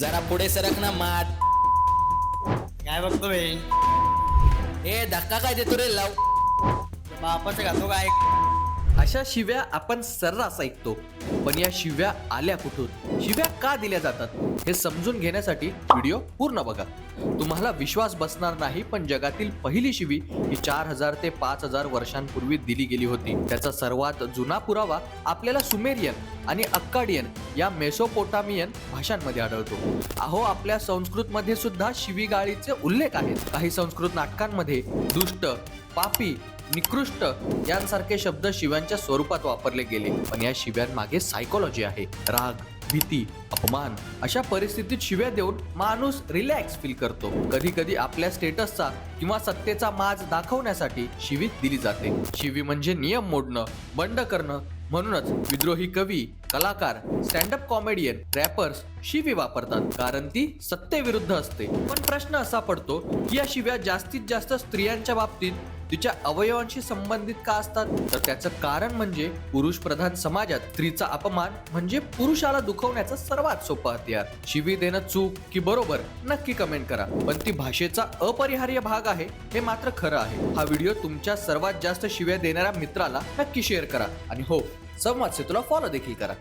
जरा पुढे सरक ना माठ काय बघतो बे? ए धक्का काय देतो रे लाव? बापाचं घातो काय अशा शिव्या आपण सर्रास ऐकतो. पण या शिव्या आल्या कुठून? शिव्या का दिल्या जातात? हे समजून घेण्यासाठी व्हिडिओ पूर्ण बघा. तुम्हाला विश्वास बसणार नाही पण जगातील पहिली शिवी ही चार हजार ते पाच हजार वर्षांपूर्वी दिली गेली होती. त्याचा सर्वात जुना पुरावा आपल्याला सुमेरियन आणि अक्काडियन या मेसोपोटामियन भाषांमध्ये आढळतो. अहो आपल्या संस्कृतमध्ये सुद्धा शिवीगाळीचे उल्लेख आहेत. काही संस्कृत नाटकांमध्ये दुष्ट पापी निकृष्ट यांसारखे शब्द शिव्यांच्या स्वरूपात वापरले गेले. पण या शिव्यांमागे सायकोलॉजी आहे. राग भीती अपमान अशा परिस्थितीत शिव्या देऊन माणूस रिलॅक्स फील करतो. कधी कधी आपल्या स्टेटसचा किंवा सत्तेचा माज दाखवण्यासाठी शिवी दिली जाते. शिवी म्हणजे नियम मोडणं बंड करणं. म्हणूनच विद्रोही कवी कलाकार स्टँडअप कॉमेडियन रॅपर्स शिवी वापरतात. कारण ती सत्तेविरुद्ध असते. पण प्रश्न असा पडतो की या शिव्या जास्तीत जास्त स्त्रियांच्या बाबतीत तिच्या अवयवांशी संबंधित का असतात? तर त्याचं कारण म्हणजे पुरुष प्रधान समाजात स्त्रीचा अपमान म्हणजे पुरुषाला दुखवण्याचं सर्वात सोपं हत्यार. शिवी देणं चूक की बरोबर नक्की कमेंट करा. पण ती भाषेचा अपरिहार्य भाग आहे हे मात्र खरं आहे. हा व्हिडिओ तुमच्या सर्वात जास्त शिव्या देणाऱ्या मित्राला नक्की शेअर करा. आणि हो संवाद सेतूला फॉलो देखील करा.